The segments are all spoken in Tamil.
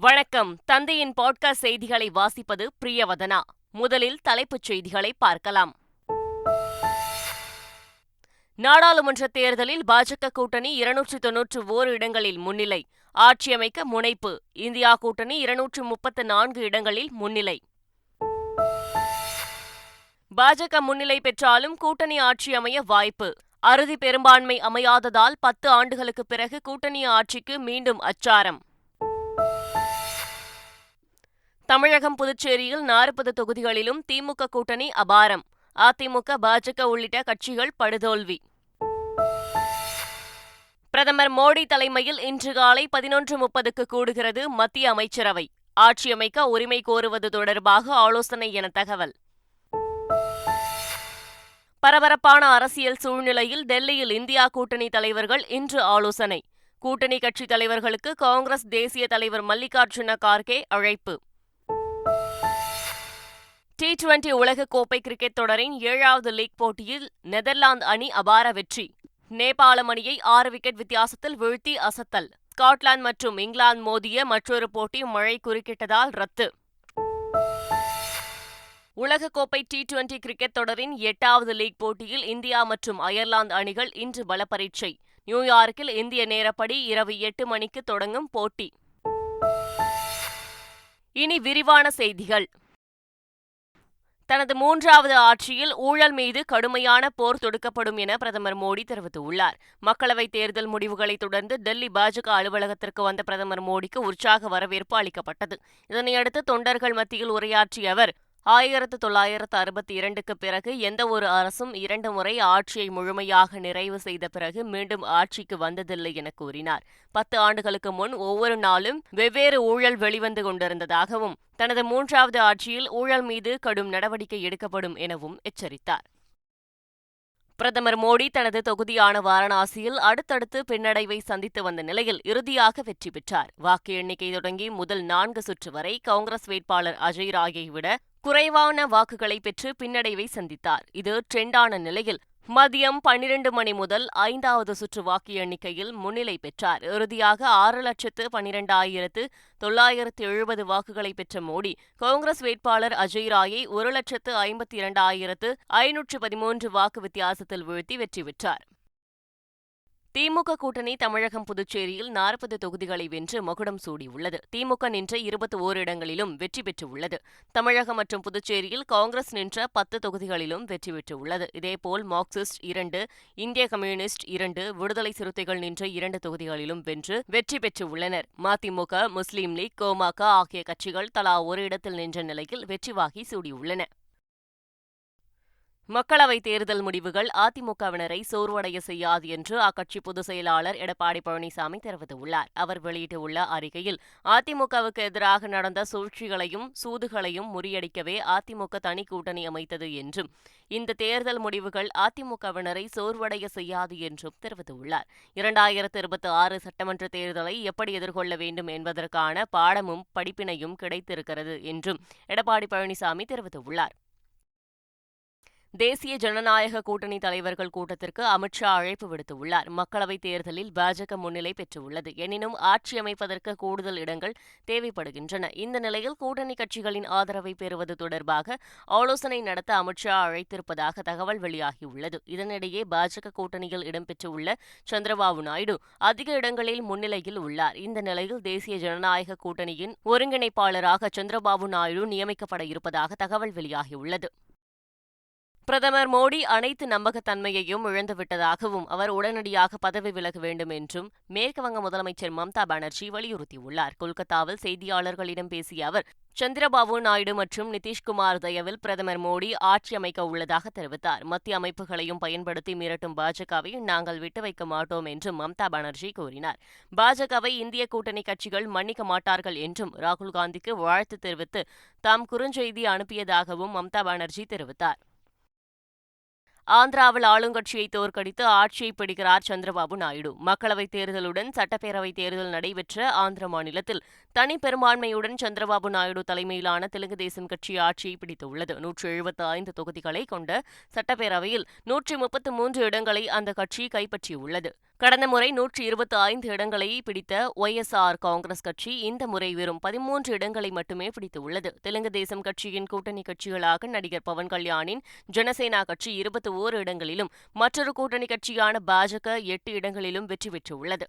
வணக்கம். தந்தையின் பாட்காஸ்ட் செய்திகளை வாசிப்பது பிரியவதனா. முதலில் தலைப்புச் செய்திகளை பார்க்கலாம். நாடாளுமன்ற தேர்தலில் பாஜக கூட்டணி இருநூற்று தொன்னூற்று ஓரு இடங்களில் முன்னிலை. ஆட்சியமைக்க முனைப்பு. இந்தியா கூட்டணி இருநூற்று முப்பத்து நான்கு இடங்களில் முன்னிலை. பாஜக முன்னிலை பெற்றாலும் கூட்டணி ஆட்சி அமைய வாய்ப்பு. அறுதி பெரும்பான்மை அமையாததால் பத்து ஆண்டுகளுக்கு பிறகு கூட்டணி ஆட்சிக்கு மீண்டும் அச்சாரம். தமிழகம் புதுச்சேரியில் நாற்பது தொகுதிகளிலும் திமுக கூட்டணி அபாரம். அதிமுக பாஜக உள்ளிட்ட கட்சிகள் படுதோல்வி. பிரதமர் மோடி தலைமையில் இன்று காலை பதினொன்று முப்பதுக்கு கூடுகிறது மத்திய அமைச்சரவை. ஆட்சியமைக்க உரிமை கோருவது தொடர்பாக ஆலோசனை என தகவல். பரபரப்பான அரசியல் சூழ்நிலையில் டெல்லியில் இந்தியா கூட்டணி தலைவர்கள் இன்று ஆலோசனை. கூட்டணி கட்சித் தலைவர்களுக்கு காங்கிரஸ் தேசிய தலைவர் மல்லிகார்ஜுன கார்கே அழைப்பு. டி டுவெண்டி உலகக்கோப்பை கிரிக்கெட் தொடரின் ஏழாவது லீக் போட்டியில் நெதர்லாந்து அணி அபார வெற்றி. நேபாளம் அணியை ஆறு விக்கெட் வித்தியாசத்தில் வீழ்த்தி அசத்தல். ஸ்காட்லாந்து மற்றும் இங்கிலாந்து மோதிய மற்றொரு போட்டி மழை குறுக்கிட்டதால் ரத்து. உலகக்கோப்பை டி டுவெண்டி கிரிக்கெட் தொடரின் எட்டாவது லீக் போட்டியில் இந்தியா மற்றும் அயர்லாந்து அணிகள் இன்று பலப்பரீட்சை. நியூயார்க்கில் இந்திய நேரப்படி இரவு எட்டு மணிக்கு தொடங்கும் போட்டி. இனி விரிவான செய்திகள். தனது மூன்றாவது ஆட்சியில் ஊழல் மீது கடுமையான போர் தொடுக்கப்படும் என பிரதமர் மோடி தெரிவித்துள்ளார். மக்களவைத் தேர்தல் முடிவுகளை தொடர்ந்து டெல்லி பாஜக அலுவலகத்திற்கு வந்த பிரதமர் மோடிக்கு உற்சாக வரவேற்பு அளிக்கப்பட்டது. இதனையடுத்து தொண்டர்கள் மத்தியில் உரையாற்றிய அவர் ஆயிரத்து தொள்ளாயிரத்து அறுபத்தி இரண்டுக்கு பிறகு எந்த ஒரு அரசும் இரண்டு முறை ஆட்சியை முழுமையாக நிறைவு செய்த பிறகு மீண்டும் ஆட்சிக்கு வந்ததில்லை என கூறினார். பத்து ஆண்டுகளுக்கு முன் ஒவ்வொரு நாளும் வெவ்வேறு ஊழல் வெளிவந்து கொண்டிருந்ததாகவும் தனது மூன்றாவது ஆட்சியில் ஊழல் மீது கடும் நடவடிக்கை எடுக்கப்படும் எனவும் எச்சரித்தார். பிரதமர் மோடி தனது தொகுதியான வாரணாசியில் அடுத்தடுத்து பின்னடைவை சந்தித்து வந்த நிலையில் இறுதியாக வெற்றி பெற்றார். வாக்கு எண்ணிக்கை தொடங்கி முதல் நான்கு சுற்று வரை காங்கிரஸ் வேட்பாளர் அஜய் ராயை விட குறைவான வாக்குகளை பெற்று பின்னடைவை சந்தித்தார். இது ட்ரெண்டான நிலையில் மதியம் பன்னிரண்டு மணி முதல் ஐந்தாவது சுற்று வாக்கு எண்ணிக்கையில் முன்னிலை பெற்றார். இறுதியாக ஆறு லட்சத்து பனிரெண்டாயிரத்து தொள்ளாயிரத்து எழுபது வாக்குகளை பெற்ற மோடி காங்கிரஸ் வேட்பாளர் அஜய் ராயை ஒரு லட்சத்து ஐம்பத்தி இரண்டாயிரத்து ஐநூற்று பதிமூன்று வாக்கு வித்தியாசத்தில் வீழ்த்தி வெற்றி பெற்றார். திமுக கூட்டணி தமிழகம் புதுச்சேரியில் நாற்பது தொகுதிகளை வென்று மகுடம் சூடியுள்ளது. திமுக நின்ற இருபத்தி ஓரு இடங்களிலும் வெற்றி பெற்றுள்ளது. தமிழகம் மற்றும் புதுச்சேரியில் காங்கிரஸ் நின்ற பத்து தொகுதிகளிலும் வெற்றி பெற்றுள்ளது. இதேபோல் மார்க்சிஸ்ட் இரண்டு இந்திய கம்யூனிஸ்ட் இரண்டு விடுதலை சிறுத்தைகள் நின்ற இரண்டு தொகுதிகளிலும் வென்று வெற்றி பெற்றுள்ளனர். மதிமுக முஸ்லீம் லீக் கோமாக ஆகிய கட்சிகள் தலா ஒரு இடத்தில் நின்ற நிலையில் வெற்றி வாகி சூடியுள்ளன. மக்களவைத் தேர்தல் முடிவுகள் அதிமுகவினரை சோர்வடைய செய்யாது என்று அக்கட்சி பொதுச் செயலாளர் எடப்பாடி பழனிசாமி தெரிவித்துள்ளார். அவர் வெளியிட்டுள்ள அறிக்கையில் அதிமுகவுக்கு எதிராக நடந்த சூழ்ச்சிகளையும் சூதுகளையும் முறியடிக்கவே அதிமுக தனி கூட்டணி அமைத்தது என்றும் இந்த தேர்தல் முடிவுகள் அதிமுகவினரை சோர்வடைய செய்யாது என்றும் தெரிவித்துள்ளார். இரண்டாயிரத்து இருபத்தி ஆறு சட்டமன்ற தேர்தலை எப்படி எதிர்கொள்ள வேண்டும் என்பதற்கான பாடமும் படிப்பினையும் கிடைத்திருக்கிறது என்றும் எடப்பாடி பழனிசாமி தெரிவித்துள்ளார். தேசிய ஜனநாயக கூட்டணி தலைவர்கள் கூட்டத்திற்கு அமித்ஷா அழைப்பு விடுத்துள்ளார். மக்களவைத் தேர்தலில் பாஜக முன்னிலை பெற்றுள்ளது. எனினும் ஆட்சி அமைப்பதற்கு கூடுதல் இடங்கள் தேவைப்படுகின்றன. இந்த நிலையில் கூட்டணி கட்சிகளின் ஆதரவை பெறுவது தொடர்பாக ஆலோசனை நடத்த அமித்ஷா அழைத்திருப்பதாக தகவல் வெளியாகியுள்ளது. இதனிடையே பாஜக கூட்டணியில் இடம்பெற்றுள்ள சந்திரபாபு நாயுடு அதிக இடங்களில் முன்னிலையில் உள்ளார். இந்த நிலையில் தேசிய ஜனநாயக கூட்டணியின் ஒருங்கிணைப்பாளராக சந்திரபாபு நாயுடு நியமிக்கப்பட இருப்பதாக தகவல் வெளியாகியுள்ளது. பிரதமர் மோடி அனைத்து நம்பகத்தன்மையையும் இழந்துவிட்டதாகவும் அவர் உடனடியாக பதவி விலக வேண்டும் என்றும் மேற்குவங்க முதலமைச்சர் மம்தா பானர்ஜி வலியுறுத்தியுள்ளார். கொல்கத்தாவில் செய்தியாளர்களிடம் பேசிய அவர் சந்திரபாபு நாயுடு மற்றும் நிதிஷ்குமார் தயவில் பிரதமர் மோடி ஆட்சி அமைக்க உள்ளதாக தெரிவித்தார். மத்திய அமைப்புகளையும் பயன்படுத்தி மிரட்டும் பாஜகவை நாங்கள் விட்டு வைக்க மாட்டோம் என்றும் மம்தா பானர்ஜி கூறினார். பாஜகவை இந்திய கூட்டணி கட்சிகள் மன்னிக்க மாட்டார்கள் என்றும் ராகுல் காந்திக்கு வாழ்த்து தெரிவித்து தாம் குறுஞ்செய்தி அனுப்பியதாகவும் மம்தா பானர்ஜி தெரிவித்தார். ஆந்திராவில் ஆளுங்கட்சியை தோற்கடித்து ஆட்சியை பிடிக்கிறார் சந்திரபாபு நாயுடு. மக்களவைத் தேர்தலுடன் சட்டப்பேரவைத் தேர்தல் நடைபெற்ற ஆந்திர மாநிலத்தில் தனி பெரும்பான்மையுடன் சந்திரபாபு நாயுடு தலைமையிலான தெலுங்கு தேசம் கட்சி ஆட்சியை பிடித்துள்ளது. நூற்று எழுபத்து ஐந்து தொகுதிகளை கொண்ட சட்டப்பேரவையில் நூற்றி முப்பத்து மூன்று இடங்களை அந்த கட்சி கைப்பற்றியுள்ளது. கடந்த முறை நூற்றி இருபத்தி ஐந்து இடங்களை பிடித்த ஒய் எஸ் ஆர் காங்கிரஸ் கட்சி இந்த முறை வெறும் பதிமூன்று இடங்களை மட்டுமே பிடித்துள்ளது. தெலுங்கு தேசம் கட்சியின் கூட்டணி கட்சிகளாக நடிகர் பவன் கல்யாணின் ஜனசேனா கட்சி இருபத்தி ஓரு இடங்களிலும் மற்றொரு கூட்டணி கட்சியான பாஜக எட்டு இடங்களிலும் வெற்றி பெற்றுள்ளது.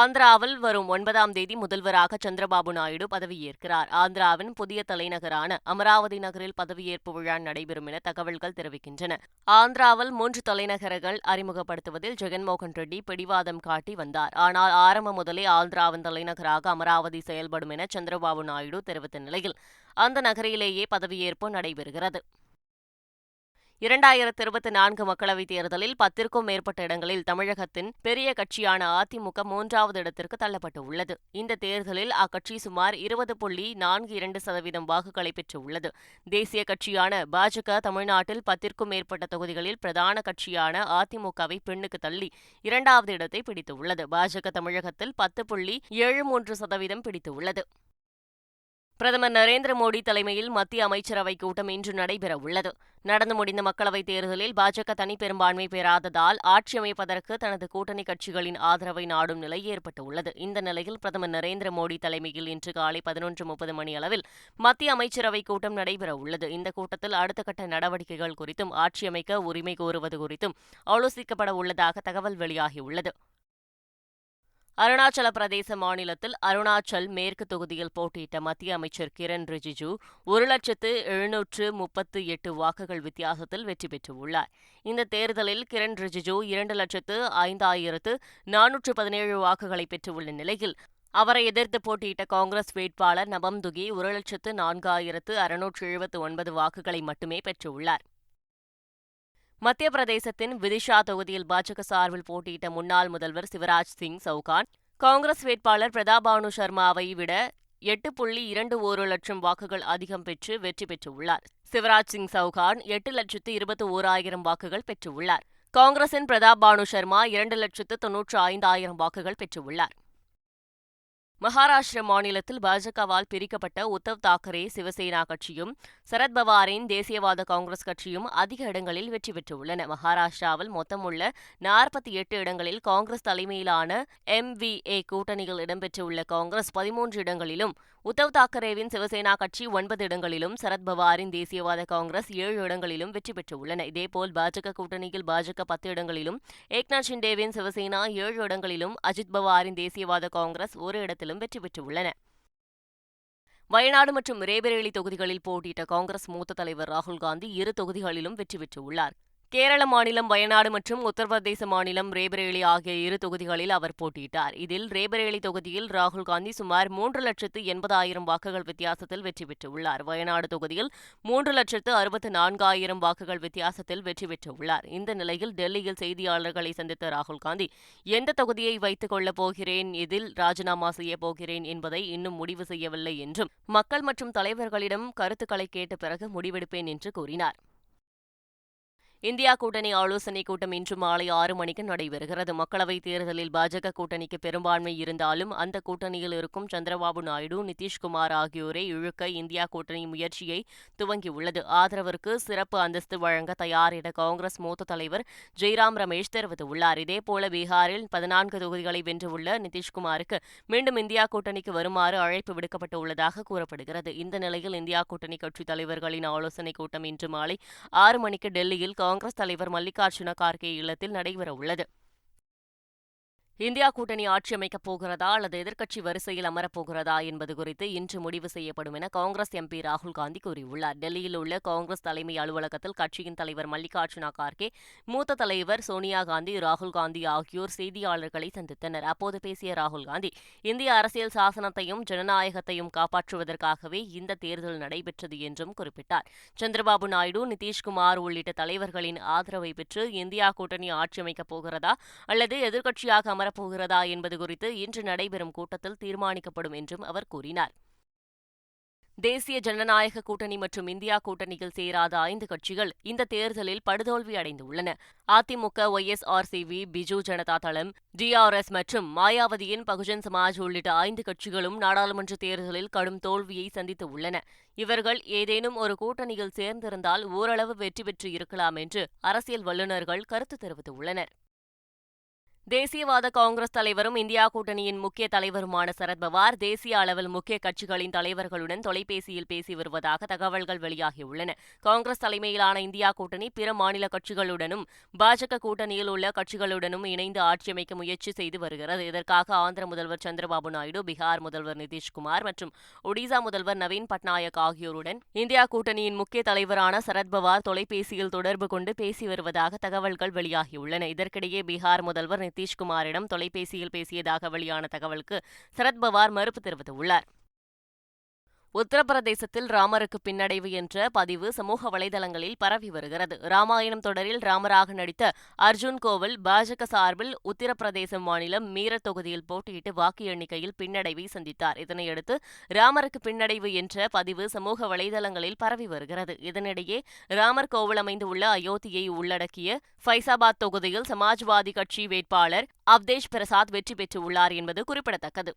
ஆந்திராவில் வரும் ஒன்பதாம் தேதி முதல்வராக சந்திரபாபு நாயுடு பதவியேற்கிறார். ஆந்திராவின் புதிய தலைநகரான அமராவதி நகரில் பதவியேற்பு விழா நடைபெறும் என தகவல்கள் தெரிவிக்கின்றன. ஆந்திராவில் மூன்று தலைநகரங்கள் அறிமுகப்படுத்துவதில் ஜெகன்மோகன் ரெட்டி பிடிவாதம் காட்டி வந்தார். ஆனால் ஆரம்பம் முதலே ஆந்திராவின் தலைநகராக அமராவதி செயல்படும் என சந்திரபாபு நாயுடு தெரிவித்த நிலையில் அந்த நகரிலேயே பதவியேற்பு நடைபெறுகிறது. இரண்டாயிரத்து இருபத்தி நான்கு மக்களவைத் தேர்தலில் பத்திற்கும் மேற்பட்ட இடங்களில் தமிழகத்தின் பெரிய கட்சியான அதிமுக மூன்றாவது இடத்திற்கு தள்ளப்பட்டுள்ளது. இந்த தேர்தலில் அக்கட்சி சுமார் இருபது புள்ளி நான்கு இரண்டு சதவீதம் வாக்குகளை பெற்றுள்ளது. தேசிய கட்சியான பாஜக தமிழ்நாட்டில் பத்திற்கும் மேற்பட்ட தொகுதிகளில் பிரதான கட்சியான அதிமுகவை பெண்ணுக்கு தள்ளி இரண்டாவது இடத்தை பிடித்துள்ளது. பாஜக தமிழகத்தில் பத்து புள்ளி ஏழு மூன்று சதவீதம் பிடித்துள்ளது. பிரதமர் நரேந்திர மோடி தலைமையில் மத்திய அமைச்சரவைக் கூட்டம் இன்று நடைபெற உள்ளது நடந்து முடிந்த மக்களவைத் தேர்தலில் பாஜக தனிப்பெரும்பான்மை பெறாததால் ஆட்சி அமைப்பதற்கு தனது கூட்டணி கட்சிகளின் ஆதரவை நாடும் நிலை ஏற்பட்டுள்ளது. இந்த நிலையில் பிரதமர் நரேந்திர மோடி தலைமையில் இன்று காலை பதினொன்று முப்பது மணி அளவில் மத்திய அமைச்சரவைக் கூட்டம் நடைபெற உள்ளது இந்த கூட்டத்தில் அடுத்த கட்ட நடவடிக்கைகள் குறித்தும் ஆட்சி அமைக்க உரிமை கோருவது குறித்தும் ஆலோசிக்கப்பட உள்ளதாக தகவல் வெளியாகியுள்ளது. அருணாச்சல பிரதேச மாநிலத்தில் அருணாச்சல் மேற்கு தொகுதியில் போட்டியிட்ட மத்திய அமைச்சர் கிரண் ரிஜிஜு ஒரு லட்சத்து எழுநூற்று முப்பத்து எட்டு வாக்குகள் வித்தியாசத்தில் வெற்றி பெற்றுள்ளார். இந்த தேர்தலில் கிரண் ரிஜிஜு இரண்டு லட்சத்து ஐந்தாயிரத்து நானூற்று பதினேழு வாக்குகளை பெற்றுள்ள நிலையில் அவரை எதிர்த்து போட்டியிட்ட காங்கிரஸ் வேட்பாளர் நபம் துகி ஒரு லட்சத்து நான்காயிரத்து அறுநூற்று எழுபத்து ஒன்பது வாக்குகளை மட்டுமே பெற்றுள்ளார். மத்திய பிரதேசத்தின் விதிஷா தொகுதியில் பாஜக சார்பில் போட்டியிட்ட முன்னாள் முதல்வர் சிவராஜ் சிங் சவுகான் காங்கிரஸ் வேட்பாளர் பிரதாபானு சர்மாவை விட எட்டு புள்ளி இரண்டு ஒரு லட்சம் வாக்குகள் அதிகம் பெற்று வெற்றி பெற்றுள்ளார். சிவராஜ் சிங் சவுகான் எட்டு லட்சத்து இருபத்தி ஓராயிரம் வாக்குகள் பெற்றுள்ளார். காங்கிரசின் பிரதாப் பானு சர்மா இரண்டு லட்சத்து தொன்னூற்று ஐந்தாயிரம் வாக்குகள் பெற்றுள்ளார். மகாராஷ்டிர மாநிலத்தில் பாஜகவால் பிரிக்கப்பட்ட உத்தவ் தாக்கரே சிவசேனா கட்சியும் சரத்பவாரின் தேசியவாத காங்கிரஸ் கட்சியும் அதிக இடங்களில் வெற்றி பெற்றுள்ளன. மகாராஷ்டிராவில் மொத்தமுள்ள நாற்பத்தி எட்டு இடங்களில் காங்கிரஸ் தலைமையிலான எம் வி ஏ கூட்டணியில் இடம்பெற்றுள்ள காங்கிரஸ் பதிமூன்று இடங்களிலும் உத்தவ் தாக்கரேவின் சிவசேனா கட்சி ஒன்பது இடங்களிலும் சரத்பவாரின் தேசியவாத காங்கிரஸ் ஏழு இடங்களிலும் வெற்றி பெற்றுள்ளன. இதேபோல் பாஜக கூட்டணியில் பாஜக பத்து இடங்களிலும் ஏக்நாத் ஷிண்டேவின் சிவசேனா ஏழு இடங்களிலும் அஜித் பவாரின் தேசியவாத காங்கிரஸ் ஒரு இடத்திலும் வெற்றி பெற்றுள்ளன வயநாடு மற்றும் ரேபரேலி தொகுதிகளில் போட்டியிட்ட காங்கிரஸ் மூத்த தலைவர் ராகுல் காந்தி இரு தொகுதிகளிலும் வெற்றி பெற்றுள்ளார். கேரள மாநிலம் வயநாடு மற்றும் உத்தரப்பிரதேச மாநிலம் ரேபரேலி ஆகிய இரு தொகுதிகளில் அவர் போட்டியிட்டார். இதில் ரேபரேலி தொகுதியில் ராகுல் காந்தி சுமார் மூன்று லட்சத்து எண்பதாயிரம் வாக்குகள் வித்தியாசத்தில் வெற்றி பெற்றுள்ளார். வயநாடு தொகுதியில் மூன்று லட்சத்து அறுபத்து நான்காயிரம் வாக்குகள் வித்தியாசத்தில் வெற்றி பெற்றுள்ளார். இந்த நிலையில் டெல்லியில் செய்தியாளர்களை சந்தித்த ராகுல் காந்தி எந்த தொகுதியை வைத்துக் கொள்ளப் போகிறேன் இதில் ராஜினாமா செய்யப் போகிறேன் என்பதை இன்னும் முடிவு செய்யவில்லை என்றும் மக்கள் மற்றும் தலைவர்களிடம் கருத்துக்களை கேட்ட பிறகு முடிவெடுப்பேன் என்று கூறினார். இந்தியா கூட்டணி ஆலோசனைக் கூட்டம் இன்று மாலை ஆறு மணிக்கு நடைபெறுகிறது. மக்களவைத் தேர்தலில் பாஜக கூட்டணிக்கு பெரும்பான்மை இருந்தாலும் அந்த கூட்டணியில் இருக்கும் சந்திரபாபு நாயுடு நிதிஷ்குமார் ஆகியோரை இழுக்க இந்தியா கூட்டணி முயற்சியை துவங்கியுள்ளது. ஆதரவிற்கு சிறப்பு அந்தஸ்து வழங்க தயார் என காங்கிரஸ் மூத்த தலைவர் ஜெய்ராம் ரமேஷ் தெரிவித்துள்ளார். இதேபோல பீகாரில் பதினான்கு தொகுதிகளை வென்றுள்ள நிதிஷ்குமாருக்கு மீண்டும் இந்தியா கூட்டணிக்கு வருமாறு அழைப்பு விடுக்கப்பட்டுள்ளதாக கூறப்படுகிறது. இந்த நிலையில் இந்தியா கூட்டணி கட்சித் தலைவர்களின் ஆலோசனைக் கூட்டம் இன்று மாலை ஆறு மணிக்கு டெல்லியில் காங்கிரஸ் காங்கிரஸ் தலைவர் மல்லிகார்ஜுன கார்கே இல்லத்தில் நடைபெறவுள்ளது. இந்தியா கூட்டணி ஆட்சி அமைக்கப் போகிறதா அல்லது எதிர்க்கட்சி வரிசையில் அமரப்போகிறதா என்பது குறித்து இன்று முடிவு செய்யப்படும் என காங்கிரஸ் எம்பி ராகுல் காந்தி கூறியுள்ளார். டெல்லியில் உள்ள காங்கிரஸ் தலைமை அலுவலகத்தில் கட்சியின் தலைவர் மல்லிகார்ஜுனா கார்கே மூத்த தலைவர் சோனியா காந்தி ராகுல் காந்தி ஆகியோர் செய்தியாளர்களை சந்தித்தனர். அப்போது பேசிய ராகுல் காந்தி இந்திய அரசியல் சாசனத்தையும் ஜனநாயகத்தையும் காப்பாற்றுவதற்காகவே இந்த தேர்தல் நடைபெற்றது என்றும் குறிப்பிட்டார். சந்திரபாபு நாயுடு நிதிஷ்குமார் உள்ளிட்ட தலைவர்களின் ஆதரவை பெற்று இந்தியா கூட்டணி ஆட்சி அமைக்கப் போகிறதா அல்லது எதிர்க்கட்சியாக அமர வரப்போகிறதா என்பது குறித்து இன்று நடைபெறும் கூட்டத்தில் தீர்மானிக்கப்படும் என்றும் அவர் கூறினார். தேசிய ஜனநாயக கூட்டணி மற்றும் இந்தியா கூட்டணியில் சேராத ஐந்து கட்சிகள் இந்த தேர்தலில் படுதோல்வி அடைந்துள்ளன. அதிமுக ஒய்எஸ்ஆர்சிவி பிஜு ஜனதா தளம் டிஆர்எஸ் மற்றும் மாயாவதியின் பகுஜன் சமாஜ் உள்ளிட்ட ஐந்து கட்சிகளும் நாடாளுமன்ற தேர்தலில் கடும் தோல்வியை சந்தித்து உள்ளன. இவர்கள் ஏதேனும் ஒரு கூட்டணியில் சேர்ந்திருந்தால் ஓரளவு வெற்றி பெற்று இருக்கலாம் என்று அரசியல் வல்லுநர்கள் கருத்து தெரிவித்துள்ளனர். தேசியவாத காங்கிரஸ் தலைவரும் இந்தியா கூட்டணியின் முக்கிய தலைவருமான சரத்பவார் தேசிய அளவில் முக்கிய கட்சிகளின் தலைவர்களுடன் தொலைபேசியில் பேசி வருவதாக தகவல்கள் வெளியாகியுள்ளன. காங்கிரஸ் தலைமையிலான இந்தியா கூட்டணி பிற மாநில கட்சிகளுடனும் பாஜக கூட்டணியில் உள்ள கட்சிகளுடனும் இணைந்து ஆட்சியமைக்க முயற்சி செய்து வருகிறது. இதற்காக ஆந்திர முதல்வர் சந்திரபாபு நாயுடு பீகார் முதல்வர் நிதிஷ்குமார் மற்றும் ஒடிசா முதல்வர் நவீன் பட்நாயக் ஆகியோருடன் இந்தியா கூட்டணியின் முக்கிய தலைவரான சரத்பவார் தொலைபேசியில் தொடர்பு கொண்டு பேசி வருவதாக தகவல்கள் வெளியாகியுள்ளன. இதற்கிடையே பீகார் முதல்வர் நிதிஷ்குமாரிடம் தொலைபேசியில் பேசியதாக வெளியான தகவலுக்கு சரத்பவார் மறுப்பு தெரிவித்துள்ளார். உத்தரப்பிரதேசத்தில் ராமருக்கு பின்னடைவு என்ற பதிவு சமூக வலைதளங்களில் பரவி வருகிறது. ராமாயணம் தொடரில் ராமராக நடித்த அர்ஜுன் கோவில் பாஜக சார்பில் உத்தரப்பிரதேச மாநிலம் மீரட் தொகுதியில் போட்டியிட்டு வாக்கு எண்ணிக்கையில் பின்னடைவை சந்தித்தார். இதனையடுத்து ராமருக்கு பின்னடைவு என்ற பதிவு சமூக வலைதளங்களில் பரவி வருகிறது. இதனிடையே ராமர் கோவில் அமைந்துள்ள அயோத்தியை உள்ளடக்கிய ஃபைசாபாத் தொகுதியில் சமாஜ்வாதி கட்சி வேட்பாளர் அவ்தேஷ் பிரசாத் வெற்றி பெற்றுள்ளார் என்பது குறிப்பிடத்தக்கது.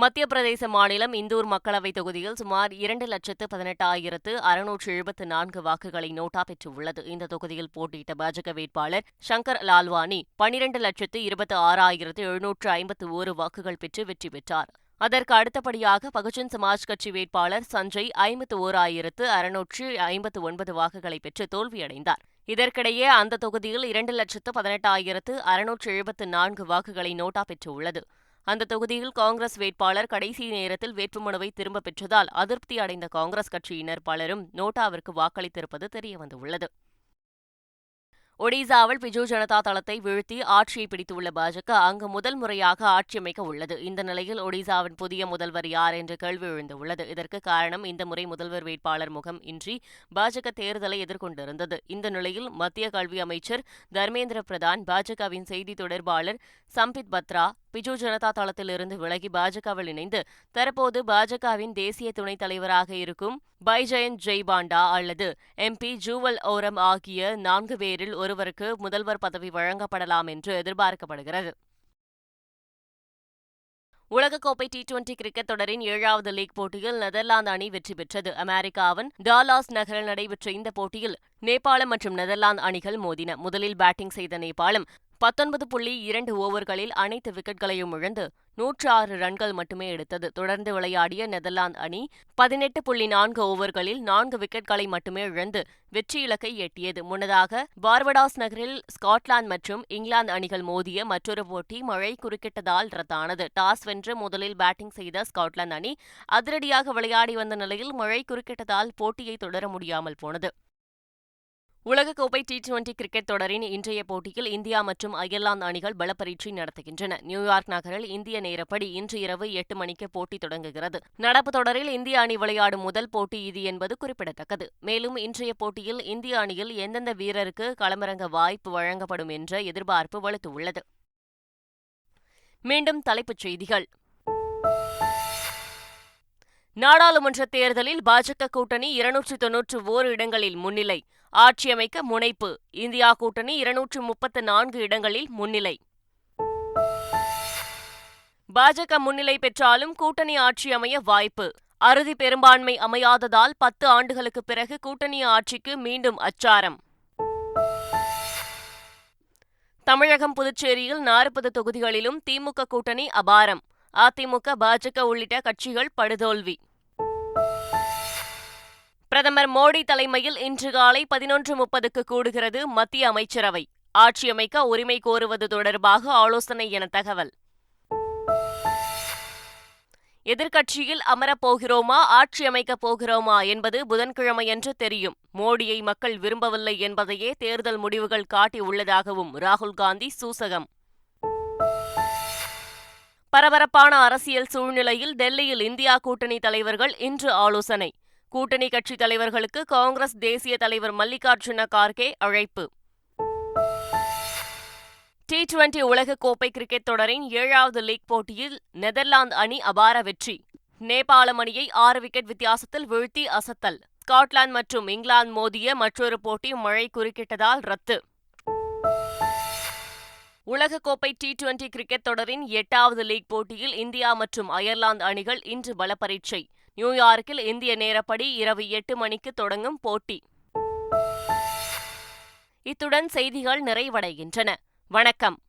மத்திய பிரதேச மாநிலம் இந்தூர் மக்களவைத் தொகுதியில் சுமார் இரண்டு லட்சத்து பதினெட்டாயிரத்து அறுநூற்று எழுபத்து நான்கு வாக்குகளை நோட்டா பெற்றுள்ளது. இந்த தொகுதியில் போட்டியிட்ட பாஜக வேட்பாளர் சங்கர் லால்வானி பனிரண்டு லட்சத்து இருபத்தி ஆறாயிரத்து எழுநூற்று ஐம்பத்து ஓரு வாக்குகள் பெற்று வெற்றி பெற்றார். அதற்கு அடுத்தபடியாக பகுஜன் சமாஜ் கட்சி வேட்பாளர் சஞ்சய் ஐம்பத்து ஓர் ஆயிரத்து அறுநூற்று ஐம்பத்து ஒன்பது வாக்குகளை பெற்று தோல்வியடைந்தார். இதற்கிடையே அந்த தொகுதியில் இரண்டு லட்சத்து பதினெட்டாயிரத்து அறுநூற்று எழுபத்து நான்கு வாக்குகளை நோட்டா பெற்றுள்ளது. அந்த தொகுதியில் காங்கிரஸ் வேட்பாளர் கடைசி நேரத்தில் வேட்புமனுவை திரும்பப் பெற்றதால் அதிருப்தி அடைந்த காங்கிரஸ் கட்சியினர் பலரும் நோட்டாவிற்கு வாக்களித்திருப்பது தெரியவந்துள்ளது. ஒடிசாவில் பிஜு ஜனதா தளத்தை வீழ்த்தி ஆட்சியை பிடித்துள்ள பாஜக அங்கு முதல் முறையாக ஆட்சி அமைக்க உள்ளது. இந்த நிலையில் ஒடிசாவின் புதிய முதல்வர் யார் என்ற கேள்வி எழுந்துள்ளது. இதற்கு காரணம் இந்த முறை முதல்வர் வேட்பாளர் முகம் இன்றி பாஜக தேர்தலை எதிர்கொண்டிருந்தது. இந்த நிலையில் மத்திய கல்வி அமைச்சர் தர்மேந்திர பிரதான் பாஜகவின் செய்தி தொடர்பாளர் சம்பித் பத்ரா பிஜு ஜனதா தளத்திலிருந்து விலகி பாஜகவில் இணைந்து தற்போது பாஜகவின் தேசிய துணைத் தலைவராக இருக்கும் பைஜயந்த் ஜெய்பாண்டா அல்லது எம்பி ஜூவல் ஓரம் ஆகிய நான்கு பேரில் ஒருவருக்கு முதல்வர் பதவி வழங்கப்படலாம் என்று எதிர்பார்க்கப்படுகிறது. உலகக்கோப்பை டி டுவெண்டி கிரிக்கெட் தொடரின் ஏழாவது லீக் போட்டியில் நெதர்லாந்து அணி வெற்றி பெற்றது. அமெரிக்காவின் டாலாஸ் நகரில் நடைபெற்ற இந்த போட்டியில் நேபாளம் மற்றும் நெதர்லாந்து அணிகள் மோதின. முதலில் பேட்டிங் செய்த நேபாளம் பத்தொன்பது புள்ளி இரண்டு ஓவர்களில் அனைத்து விக்கெட்களையும் இழந்து நூற்று ஆறு ரன்கள் மட்டுமே எடுத்தது. தொடர்ந்து விளையாடிய நெதர்லாந்து அணி பதினெட்டு புள்ளி நான்கு ஓவர்களில் நான்கு விக்கெட்களை மட்டுமே இழந்து வெற்றி இலக்கை எட்டியது. முன்னதாக பார்வடாஸ் நகரில் ஸ்காட்லாந்து மற்றும் இங்கிலாந்து அணிகள் மோதிய மற்றொரு போட்டி மழை குறுக்கிட்டதால் ரத்தானது. டாஸ் வென்று முதலில் பேட்டிங் செய்த ஸ்காட்லாந்து அணி அதிரடியாக விளையாடி வந்த நிலையில் மழை குறுக்கிட்டதால் போட்டியை தொடர முடியாமல் போனது. உலகக்கோப்பை டி டுவெண்டி கிரிக்கெட் தொடரின் இன்றைய போட்டியில் இந்தியா மற்றும் அயர்லாந்து அணிகள் பலப்பரீட்சை நடத்துகின்றன. நியூயார்க் நகரில் இந்திய நேரப்படி இன்று இரவு எட்டு மணிக்கு போட்டி தொடங்குகிறது. நடப்பு தொடரில் இந்திய அணி விளையாடும் முதல் போட்டி இது என்பது குறிப்பிடத்தக்கது. மேலும் இன்றைய போட்டியில் இந்திய அணியில் எந்தெந்த வீரருக்கு களமிறங்க வாய்ப்பு வழங்கப்படும் என்ற எதிர்பார்ப்பு வலுத்துள்ளது. மீண்டும் தலைப்புச் செய்திகள். நாடாளுமன்ற தேர்தலில் பாஜக கூட்டணி இருநூற்று தொன்னூற்று ஓர் இடங்களில் முன்னிலை. ஆட்சியமைக்க முனைப்பு. இந்தியா கூட்டணி இருநூற்று முப்பத்து நான்கு இடங்களில் முன்னிலை. பாஜக முன்னிலை பெற்றாலும் கூட்டணி ஆட்சி அமைய வாய்ப்பு. அறுதி பெரும்பான்மை அமையாததால் பத்து ஆண்டுகளுக்கு பிறகு கூட்டணி ஆட்சிக்கு மீண்டும் அச்சாரம். தமிழகம் புதுச்சேரியில் நாற்பது தொகுதிகளிலும் திமுக கூட்டணி அபாரம். அதிமுக பாஜக உள்ளிட்ட கட்சிகள் படுதோல்வி. பிரதமர் மோடி தலைமையில் இன்று காலை பதினொன்று முப்பதுக்கு கூடுகிறது மத்திய அமைச்சரவை. ஆட்சியமைக்க உரிமை கோருவது தொடர்பாக ஆலோசனை என தகவல். எதிர்க்கட்சியில் அமரப்போகிறோமா ஆட்சி அமைக்கப் போகிறோமா என்பது புதன்கிழமையன்று தெரியும். மோடியை மக்கள் விரும்பவில்லை என்பதையே தேர்தல் முடிவுகள் காட்டியுள்ளதாகவும் ராகுல் காந்தி சூசகம். பரபரப்பான அரசியல் சூழ்நிலையில் டெல்லியில் இந்தியா கூட்டணி தலைவர்கள் இன்று ஆலோசனை. கூட்டணி கட்சித் தலைவர்களுக்கு காங்கிரஸ் தேசிய தலைவர் மல்லிகார்ஜுன கார்கே அழைப்பு. டி டுவெண்டி உலகக்கோப்பை கிரிக்கெட் தொடரின் ஏழாவது லீக் போட்டியில் நெதர்லாந்து அணி அபார வெற்றி. நேபாளம் அணியை ஆறு விக்கெட் வித்தியாசத்தில் வீழ்த்தி அசத்தல். ஸ்காட்லாந்து மற்றும் இங்கிலாந்து மோதிய மற்றொரு போட்டி மழை குறுக்கிட்டதால் ரத்து. உலகக்கோப்பை டி டுவெண்டி கிரிக்கெட் தொடரின் எட்டாவது லீக் போட்டியில் இந்தியா மற்றும் அயர்லாந்து அணிகள் இன்று பலப்பரீட்சை. நியூயார்க்கில் இந்திய நேரப்படி இரவு எட்டு மணிக்கு தொடங்கும் போட்டி. இத்துடன் செய்திகள் நிறைவடைகின்றன. வணக்கம்.